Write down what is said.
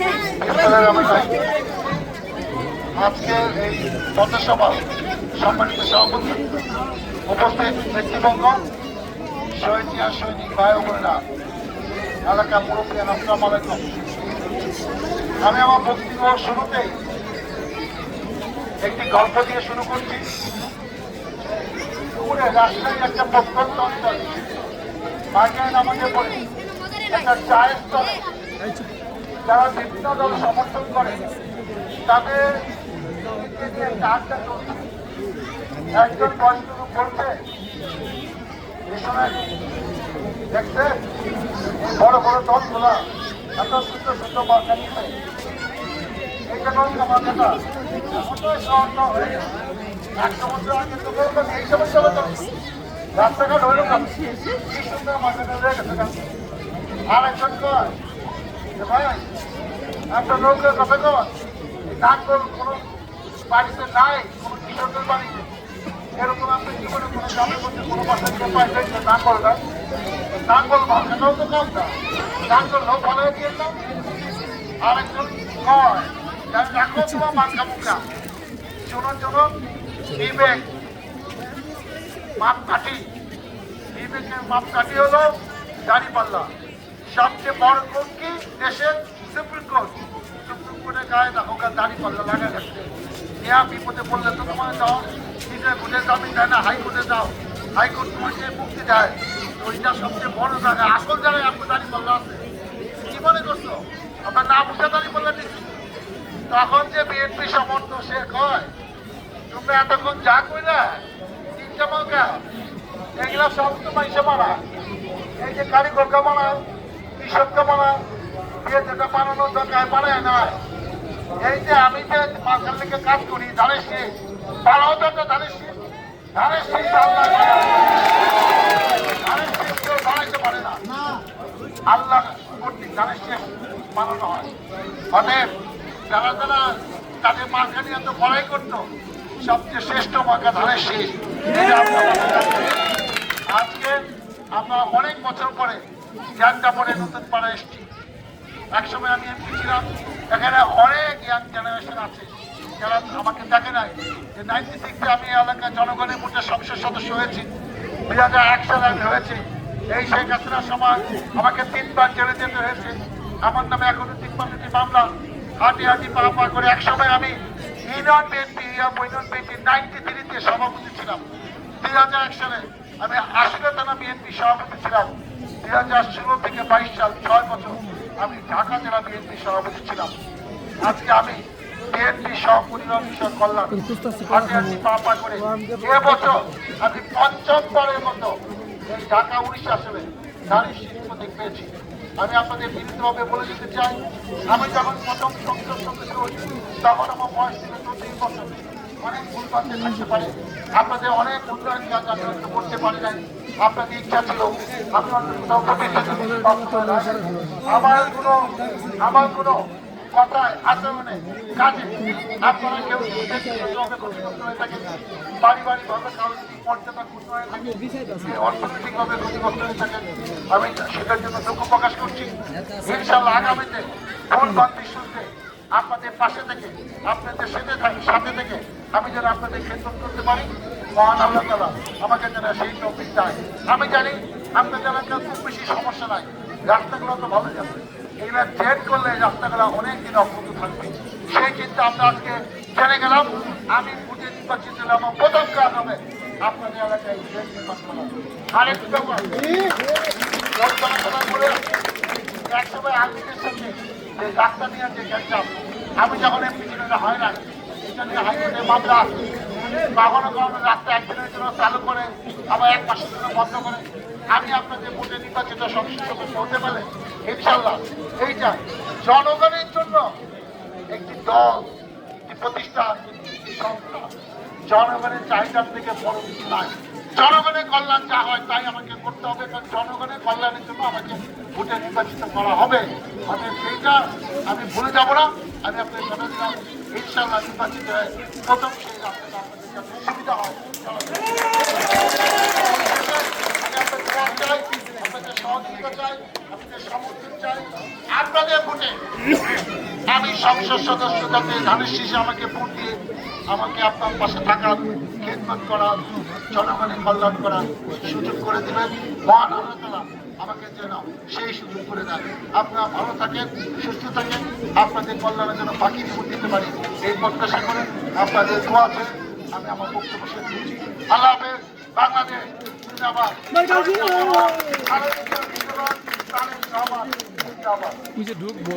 বিপ্লবের আমি নাই। আজকে এই পথসভা সম্মানিত সভাপতি উপস্থিত নেতৃবৃন্দ শহীদ জিয়া সৈনিক ভাই বোনেরা, এলাকা মুরব্বী আসসালামু আলাইকুম আমি আমার বক্তব্য শুরুতেই একটি গল্প দিয়ে শুরু করছি পুরে রাজশাহী একটা প্রত্যন্ত অঞ্চল বাগান আমাদের পড়ে, একটা চায়ের যারা বিভিন্ন দল সমর্থন করে, তাদের একজন "এই দেখছে বড় বড় দলগুলা এত সুন্দর সুন্দর মার্কা নিচ্ছে। সহজ হয়ে এই সমস্যা রাস্তাঘাট হইল কি সুন্দর আর একজন একটা নৌকা কথা কর নাঙ্গল কোনো বাড়িতে নাই কোনো কৃষকের বাড়িতে এরকম আপনি জীবনে কোনো গ্রামের মধ্যে কোনো বাসায় কেউ পাইছেন যে নাঙ্গল নাই নাঙ্গল ভাষাটাও তো কম না নাঙ্গল হোক ভালো দিয়ে দাও আরেকজন কয় রাখো তোমার মার্কা মুখা শুনুন শুনুন বিবেক মাপ কাঠি বিবেকের মাপ কাঠি হলো দাঁড়িপাল্লা সবচেয়ে বড় কোর্ট কি দেশের সুপ্রিম কোর্ট। সুপ্রিম কোর্টের গায়ে দেখো দাঁড়িপাল্লা লাগা গেছে। নেয়া বিপদে পড়লে তো তোমার যাও নিজের কোর্টে জামিন দেয় না, হাইকোর্টে যাও হাইকোর্ট তোমাকে মুক্তি দেয়। ওইটা সবচেয়ে বড় জায়গা। আসল জায়গায় আপনার দাঁড়িপাল্লা আছে। কি মনে করছ? আপনার না বুঝে দাঁড়িপাল্লা নিচ্ছি তখন যে বিএনপি সমর্থ সে কয়, তোমরা এতক্ষণ যা কইলা, তিনটা মালকা এগুলা সব তো মাইসে মারা। এই যে কারিগরকে বানায় বানায় দিয়ে যেটা বানানোর দরকার, বানায় না। এই যে আমি যে মাঝখান থেকে কাজ করি, ধানের শীষ বানাও দরকার ধানের শীষ? ধানের আল্লাহ ধানের শীষ কেউ বানাইতে পারে না। আল্লাহ কর্তৃক ধানের শীষ বানানো হয়। অতএব যারা যারা তাদের মার্কা নিয়ে বড়াই করতো, সবচেয়ে শ্রেষ্ঠ মার্কা ধানের শীষ। আজকে আমরা অনেক বছর পরে পরে নতুন পাড়া এসছি। একসময় আমি এমপি ছিলাম, এখানে অনেক ইয়াং জেনারেশন আছে যারা আমাকে দেখে নাই। যে নাইনটি সিক্সে আমি এই এলাকার জনগণের মধ্যে সংসদ সদস্য হয়েছি, দুই হাজার এক সালে আমি হয়েছি। এই শেখ হাসিনার সময় আমাকে তিনবার জেলে যেতে হয়েছে। আমার নামে এখনও দুটি মামলা হাঁটি হাঁটি পা পা করে একসময় আমি union BNP union BNP ninety থ্রিতে সভাপতি ছিলাম। দুই হাজার এক সালে আমি আশিরা থানা বিএনপি সভাপতি ছিলাম। দুই হাজার ষোলো থেকে বাইশ সাল ছয় বছর আমি ঢাকা জেলা বিএনপি সভাপতি ছিলাম। আজকে আমি বিএনপি কল্যাণ করে আমি পঞ্চমবারের মতো ঢাকা উড়িষ্যা আসলে নারী শিল্প পেয়েছি। আমি আপনাদের বিনীতভাবে বলে দিতে চাই, আমি যখন প্রথম সংসদ সদস্য হই, তখন আমার বয়স ছিল চৌত্রিশ বছর। অনেক ভুল বাড়তে থাকতে পারে। আপনাদের অনেক উন্নয়ন কাজ করতে পারি নাই। আপনাদের ইচ্ছা ছিল। আমার কোনো আমার কোনো কথায়, আচরণে, কাজে আপনারা কেউ মর্যাদা অর্থনৈতিকভাবে হয়ে আমি সেটার জন্য দুঃখ প্রকাশ করছি আগামীতে ভুল বান্তি শুনতে আপনাদের পাশে থেকে, আপনাদের সাথে থাকি, সাথে থেকে আমি যেন আপনাদের খেদমত করতে পারি মহান আল্লাহ তালা আমাকে যেন সেই টপিক আমি জানি আপনাদের এলাকার খুব বেশি সমস্যা নাই, রাস্তাগুলো তো ভালো যাবে। এগুলা চেক করলে রাস্তাগুলো অনেক দিন অক্ষত থাকবে। সেই চিন্তা আমরা আজকে জেনে গেলাম। আমি বুঝে নির্বাচিত হলে আমার প্রথম কাজ হবে আপনাদের এলাকায় ব্যাপার বলে একসময় আর্মিদের সঙ্গে যে রাস্তা নিয়ে যে গ্যাঞ্জাম আমি যখন এমপি হয় না এটা নিয়ে হাইকোর্টে মামলা। কখনো কখনো রাস্তা একদিনের জন্য চালু করে আবার এক মাসের জন্য বন্ধ করে আমি আপনাদের ভোটে নির্বাচিত সংসদ সদস্য হতে পারে ইনশাল্লাহ এইটা জনগণের জন্য একটি দল একটি প্রতিষ্ঠান একটি সংস্থা জনগণের চাহিদার থেকে বড় কিছু নাই জনগণের কল্যাণ যা হয় তাই আমাকে করতে হবে কারণ জনগণের কল্যাণের জন্য আমাকে ভোটে নির্বাচিত করা হবে মানে সেইটা আমি ভুলে যাব না আমি কথা দিলাম ইনশাল্লাহ নির্বাচিত হয়ে প্রথম সেই রাস্তাটা আমি সংসদ সদস্য যাতে ধানের শীষে আমাকে ভোট দিয়ে আমাকে আপনার পাশে থাকার খেদমত করার, জনগণের কল্যাণ করার সুযোগ করে দেবেন। মহান আল্লাহ আমাকে যেন সেই সুযোগ করে দেন। আপনারা ভালো থাকেন, সুস্থ থাকেন। আপনাদের কল্যাণের জন্য বাকি ভোট দিতে পারি। এই প্রত্যাশা করে আপনাদের দোয়া আছে। আমি আমার বক্তব্য শেষ করছি। আল্লাহ হাফেজ বাংলাদেশ জিন্দাবাদ। জিন্দাবাদ। জিন্দাবাদ। ঢুকবো।